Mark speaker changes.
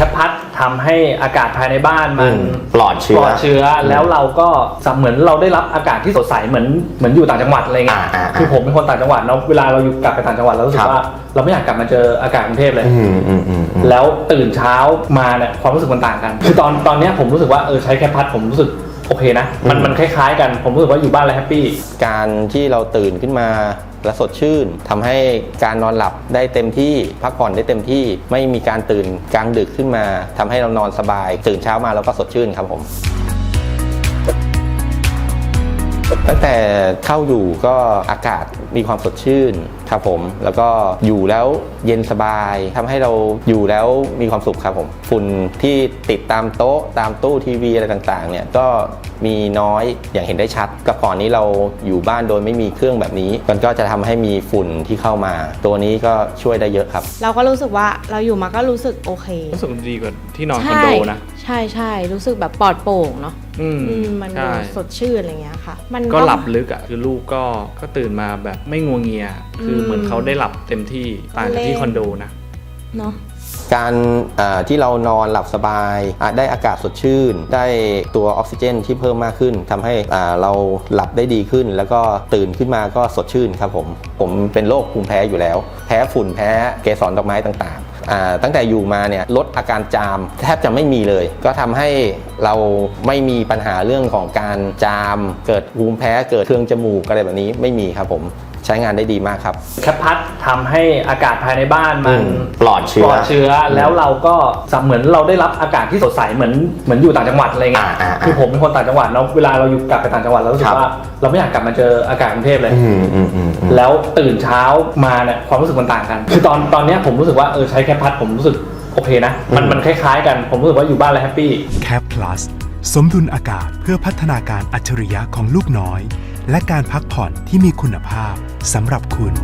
Speaker 1: คปพัดทำให้อากาศภายในบ้านมัน
Speaker 2: ปลอดเชื้
Speaker 1: ป
Speaker 2: อ
Speaker 1: ลอดเชื้อ แล้วเราก็สับเหมือนเราได้รับอากาศที่สดใสเหมือนเหมือนอยู่ต่างจังหวัดอะไรเงี้ย
Speaker 2: อ่าอ่าอ่า
Speaker 1: คือผมเป็นคนต่างจังหวัดเนาะเวลาเราอยู่กลับไปต่างจังหวัดเรารู้สึ
Speaker 2: ครั
Speaker 1: ก
Speaker 2: บ
Speaker 1: ว่า เราไม่อยากกลับมาเจออากาศกรุงเทพเลย
Speaker 2: อืมอืมอืมอืม
Speaker 1: แล้วตื่นเช้ามาเนี่ยความรู้สึกมันต่างกัน คือตอนตอนเนี้ยผมรู้สึกว่าเออใช้แคปพัดผมรู้สึกโอเคนะ มัน
Speaker 2: อืม
Speaker 1: มันคล้ายๆกันผมรู้สึกว่าอยู่บ้านแล้วแฮปปี้
Speaker 2: การที่เราตื่นขึ้นมา และสดชื่นทำให้การนอนหลับได้เต็มที่พักผ่อนได้เต็มที่ไม่มีการตื่นกลางดึกขึ้นมาทำให้เรานอนสบาย ตื่นเช้ามาเราก็สดชื่นครับผมตั้งแต่เข้าอยู่ก็อากาศมีความสดชื่น ครับผม แล้วก็อยู่แล้วเย็นสบายทำให้เราอยู่แล้วมีความสุขครับผม ฝุ่นที่ติดตามโต๊ะตามตู้ทีวีอะไรต่างๆเนี่ยก็มีน้อยอย่างเห็นได้ชัดกับก่อนนี้เราอยู่บ้านโดยไม่มีเครื่องแบบนี้ มันก็จะทำให้มีฝุ่นที่เข้ามา ตัวนี้ก็ช่วยได้เยอะครับ
Speaker 3: เราก็รู้สึกว่าเราอยู่มาก็รู้สึกโอเค
Speaker 4: รู้สึกดีกว่าที่นอนคอน
Speaker 3: ใช่
Speaker 4: โดนะ
Speaker 3: ใช่ใช่รู้สึกแบบปลอดโปร่งเนาะ
Speaker 4: อืม
Speaker 3: อืมมัน
Speaker 4: ใช่
Speaker 3: ดูสดชื่นอะไรเงี้ยค่ะ มัน
Speaker 4: ก็หลับลึกอะคือลูกก็ก็ตื่นมาแบบไม่งัวเงีย คือเหมือนเขาได้หลับเต็มที่ต่างจากที่คอนโดนะ
Speaker 3: เนาะ
Speaker 2: การอ่าที่เรานอนหลับสบายอะได้อากาศสดชื่น ได้ตัวออกซิเจนที่เพิ่มมากขึ้นทำให้อ่าเราหลับได้ดีขึ้น แล้วก็ตื่นขึ้นมาก็สดชื่นครับผมผมเป็นโรคภูมิแพ้อยู่แล้ว แพ้ฝุ่นแพ้เกสรดอกไม้ต่างๆอ่าตั้งแต่อยู่มาเนี่ยลดอาการจามแทบจะไม่มีเลย ก็ทำให้เราไม่มีปัญหาเรื่องของการจาม เกิดภูมิแพ้เกิดเครื่องจมูกอะไรแบบนี้ไม่มีครับผม ใช้งานได้ดีมากครับ
Speaker 1: แคปพัดทำให้อากาศภายในบ้านมัน
Speaker 2: ปลอดเชื้อ
Speaker 1: ปลอดเชื้อแล้วเราก็สับเหมือนเราได้รับอากาศที่สดใสเหมือนเหมือนอยู่ต่างจังหวัดอะไรเงี้ย
Speaker 2: อ่าอ่าอ่า
Speaker 1: คือผมเป็นคนต่างจังหวัดเนาะเวลาเราอยู่กลับไปต่างจังหวัดเรารู้สึ
Speaker 2: ครั
Speaker 1: ก
Speaker 2: บ
Speaker 1: ว่าเราไม่อยากกลับมาเจออากาศกรุงเทพเลย
Speaker 2: อืมอืมอืมอืม
Speaker 1: แล้วตื่นเช้ามาเนี่ยความรู้สึกมันต่างกัน คือตอนตอนเนี้ยผมรู้สึกว่าเออใช้แคปพัดผมรู้สึกโอเคนะ มัน
Speaker 2: อืม
Speaker 1: มันคล้ายๆกันผมรู้สึกว่าอยู่บ้านแล้วแฮปปี้
Speaker 5: แคป plus สมดุลอากาศเพื่อพัฒนาการอัจฉริยะของลูกน้อย และการพักผ่อนที่มีคุณภาพสำหรับคุณ